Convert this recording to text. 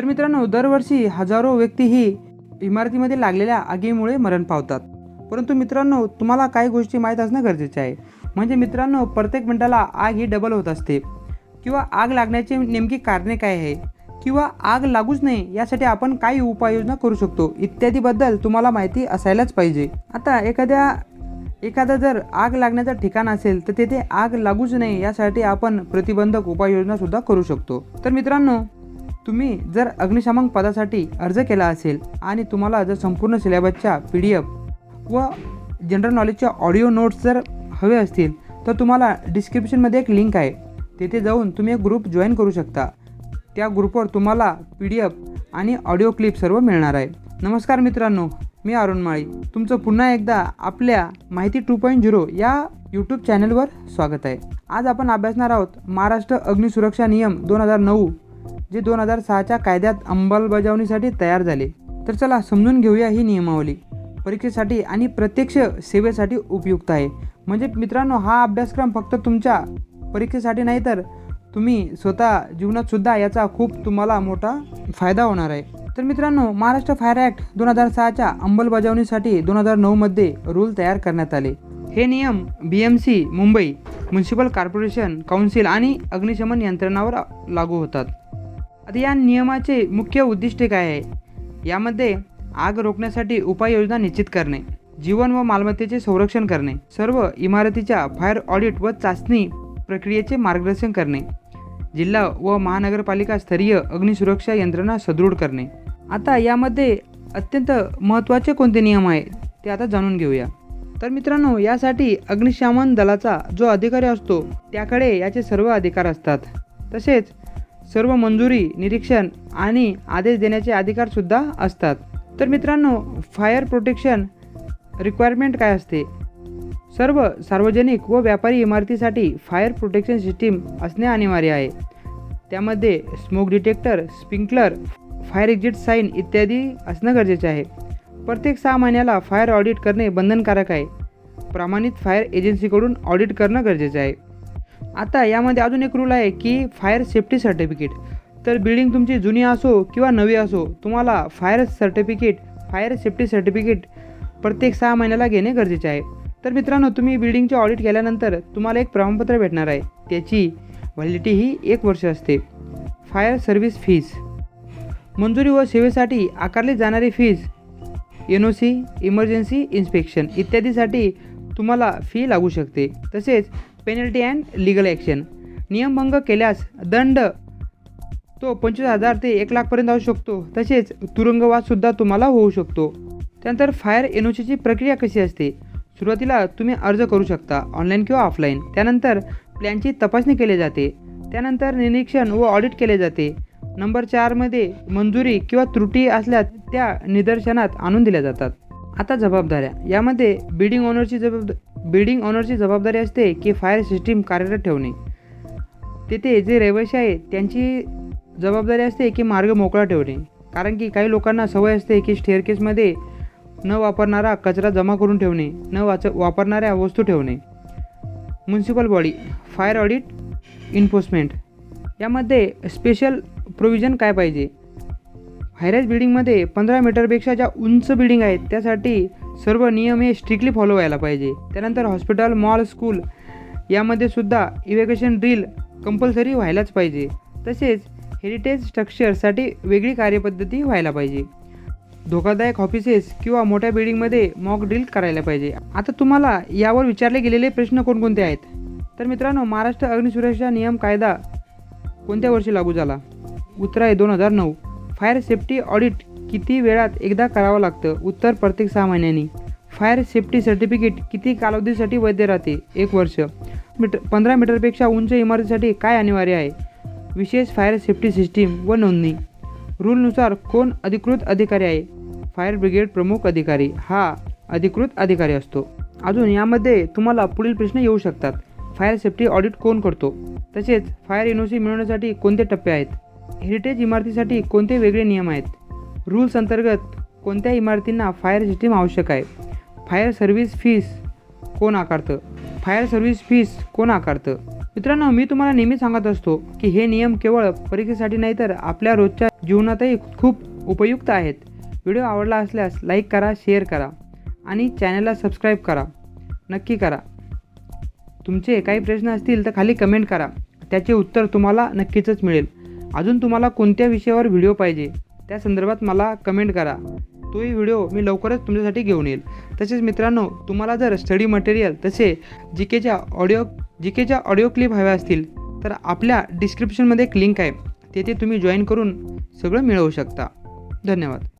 तर मित्रांनो दरवर्षी हजारो व्यक्ती ही इमारतीमध्ये लागलेल्या आगीमुळे मरण पावतात. परंतु मित्रांनो तुम्हाला काही गोष्टी माहीत असणं गरजेचे आहे. म्हणजे मित्रांनो प्रत्येक मिनिटाला आग ही डबल होत असते. किंवा आग लागण्याची नेमकी कारणे काय आहे? किंवा आग लागूच नये यासाठी आपण काही उपाययोजना करू शकतो. इत्यादीबद्दल तुम्हाला माहिती असायलाच पाहिजे. आता एखाद्या एखादा जर आग लागण्याचं ठिकाण असेल तर तेथे आग लागूच नये यासाठी आपण प्रतिबंधक उपाययोजनासुद्धा करू शकतो. तर मित्रांनो तुम्ही जर अग्निशामक पदासाठी अर्ज केला असेल आणि तुम्हाला जर संपूर्ण सिलेबसच्या पी डी एफ व जनरल नॉलेजच्या ऑडिओ नोट्स जर हवे असतील तर तुम्हाला डिस्क्रिप्शनमध्ये एक लिंक आहे. तेथे जाऊन तुम्ही एक ग्रुप जॉईन करू शकता. त्या ग्रुपवर तुम्हाला पी डी एफ आणि ऑडिओ क्लिप सर्व मिळणार आहे. नमस्कार मित्रांनो मी अरुण माळी. तुमचं पुन्हा एकदा आपल्या माहिती टू पॉईंट झिरो या यूट्यूब चॅनलवर स्वागत आहे. आज आपण अभ्यासणार आहोत महाराष्ट्र अग्निसुरक्षा नियम दोन हजार नऊ जे दोन हजार सहाच्या कायद्यात अंमलबजावणीसाठी तयार झाले. तर चला समजून घेऊया ही नियमावली. परीक्षेसाठी आणि प्रत्यक्ष सेवेसाठी उपयुक्त आहे. म्हणजे मित्रांनो हा अभ्यासक्रम फक्त तुमच्या परीक्षेसाठी नाही तर तुम्ही स्वतः जीवनातसुद्धा याचा खूप तुम्हाला मोठा फायदा होणार आहे. तर मित्रांनो महाराष्ट्र फायर ॲक्ट दोन हजार सहाच्या अंमलबजावणीसाठी दोन हजार नऊमध्ये रूल तयार करण्यात आले. हे नियम B M C Mumbai municipal corporation council आणि अग्निशमन यंत्रणावर लागू होतात. आता या नियमाचे मुख्य उद्दिष्ट काय आहे? यामध्ये आग रोखण्यासाठी उपाययोजना निश्चित करणे जीवन व मालमत्तेचे संरक्षण करणे सर्व इमारतीच्या फायर ऑडिट व चाचणी प्रक्रियेचे मार्गदर्शन करणे जिल्हा व महानगरपालिका स्तरीय अग्निसुरक्षा यंत्रणा सदृढ करणे. आता यामध्ये अत्यंत महत्त्वाचे कोणते नियम आहेत ते आता जाणून घेऊया. तर मित्रांनो यासाठी अग्निशमन दलाचा जो अधिकारी असतो त्याकडे याचे सर्व अधिकार असतात. तसेच सर्व मंजुरी निरीक्षण आणि आदेश देण्याचे अधिकारसुद्धा असतात. तर मित्रांनो फायर प्रोटेक्शन रिक्वायरमेंट काय असते? सर्व सार्वजनिक व व्यापारी इमारतीसाठी फायर प्रोटेक्शन सिस्टीम असणे अनिवार्य आहे. त्यामध्ये smoke detector sprinkler fire exit sign इत्यादी असणं गरजेचे आहे. प्रत्येक सहा महिन्याला फायर ऑडिट करणे बंधनकारक आहे. प्रमाणित फायर एजन्सीकडून ऑडिट करणं गरजेचं आहे. आता यामध्ये अजून एक रूल आहे की फायर सेफ्टी सर्टिफिकेट तर बिल्डिंग तुमची जुनी असो किंवा नवी असो तुम्हाला fire certificate fire safety certificate प्रत्येक सहा महिन्याला घेणे गरजेचे आहे. तर मित्रांनो तुम्ही बिल्डिंगचे ऑडिट केल्यानंतर तुम्हाला एक प्रमाणपत्र भेटणार आहे. त्याची व्हॅलिडिटी ही एक वर्ष असते. फायर सर्व्हिस फीज मंजुरी व सेवेसाठी आकारली जाणारी fees N O C emergency inspection इत्यादीसाठी तुम्हाला फी लागू शकते. तसेच पेनल्टी अँड लिगल ॲक्शन नियमभंग केल्यास दंड तो पंचवीस हजार ते एक लाखपर्यंत असू शकतो. तसेच तुरुंगवाससुद्धा तुम्हाला होऊ शकतो. त्यानंतर फायर एन ओ सीची प्रक्रिया कशी असते? सुरुवातीला तुम्ही अर्ज करू शकता ऑनलाईन किंवा ऑफलाईन त्यानंतर प्लॅनची तपासणी केली जाते. त्यानंतर निरीक्षण व ऑडिट केले जाते. नंबर चारमध्ये मंजुरी किंवा त्रुटी असल्या त्या निदर्शनात आणून दिल्या जातात. आता जबाबदाऱ्या. यामध्ये बिल्डिंग ओनरची जबाबदा बिल्डिंग ओनरची जबाबदारी असते की फायर सिस्टीम कार्यरत ठेवणे. तेथे जे रहिवासी आहेत त्यांची जबाबदारी असते की मार्ग मोकळा ठेवणे. कारण की काही लोकांना सवय असते की स्टेअरकेसमध्ये न वापरणारा कचरा जमा करून ठेवणे न वाच वापरणाऱ्या वस्तू ठेवणे. Municipal body fire audit enforcement यामध्ये स्पेशल प्रोव्हिजन काय पाहिजे? हायराईज बिल्डिंगमध्ये पंधरा मीटरपेक्षा ज्या उंच बिल्डिंग आहेत त्यासाठी सर्व नियम हे स्ट्रिक्टली फॉलो व्हायला पाहिजे. त्यानंतर हॉस्पिटल मॉल स्कूल यामध्ये सुद्धा इव्हॅक्युएशन ड्रिल कंपल्सरी व्हायलाच पाहिजे. तसेच हेरिटेज स्ट्रक्चरसाठी वेगळी कार्यपद्धती व्हायला पाहिजे. धोकादायक ऑफिसेस किंवा मोठ्या बिल्डिंगमध्ये मॉक ड्रिल करायला पाहिजे. आता तुम्हाला यावर विचारले गेलेले प्रश्न कोणकोणते आहेत? तर मित्रांनो महाराष्ट्र अग्निसुरक्षा नियम कायदा कोणत्या वर्षी लागू झाला? उत्तर आहे दोन हजार नऊ. फायर सेफ्टी ऑडिट किती वेळात एकदा करावं लागतं? उत्तर प्रत्येक सहा महिन्यांनी. फायर सेफ्टी सर्टिफिकेट किती कालावधीसाठी वैध राहते? एक वर्ष. मीटर पंधरा मीटरपेक्षा उंच इमारतीसाठी काय अनिवार्य आहे? विशेष फायर सेफ्टी सिस्टीम व नोंदणी. रूलनुसार कोण अधिकृत अधिकारी आहे? फायर ब्रिगेड प्रमुख अधिकारी. हा अधिकृत अधिकारी असतो. अजून यामध्ये तुम्हाला पुढील प्रश्न येऊ शकतात. फायर सेफ्टी ऑडिट कोण करतो? तसेच फायर एन ओ सी मिळवण्यासाठी कोणते टप्पे आहेत? हेरिटेज इमारतीसाठी कोणते वेगळे नियम आहेत? रूल्स अंतर्गत कोणत्या इमारतींना फायर सिस्टीम आवश्यक आहे? फायर सर्व्हिस फीस कोण आकारतं? फायर सर्व्हिस फीस कोण आकारतं? मित्रांनो मी तुम्हाला नेहमी सांगत असतो की हे नियम केवळ परीक्षेसाठी नाही तर आपल्या रोजच्या जीवनातही खूप उपयुक्त आहेत. व्हिडिओ आवडला असल्यास लाईक करा शेअर करा आणि चॅनलला सबस्क्राईब करा. नक्की करा. तुमचे काही प्रश्न असतील तर खाली कमेंट करा. त्याचे उत्तर तुम्हाला नक्कीच मिळेल. अजून तुम्हाला कोणत्या विषयावर व्हिडिओ पाहिजे? त्या संदर्भात मला कमेंट करा. तोही व्हिडिओ मी लवकरच तुमच्यासाठी घेऊन येईल. तसेच मित्रांनो तुम्हाला जर स्टडी मटेरियल तसे जी केच्या ऑडिओ जी केच्या ऑडिओ क्लिप हव्या असतील तर आपल्या डिस्क्रिप्शनमध्ये एक लिंक आहे. तेथे तुम्ही जॉईन करून सगळं मिळवू शकता. धन्यवाद.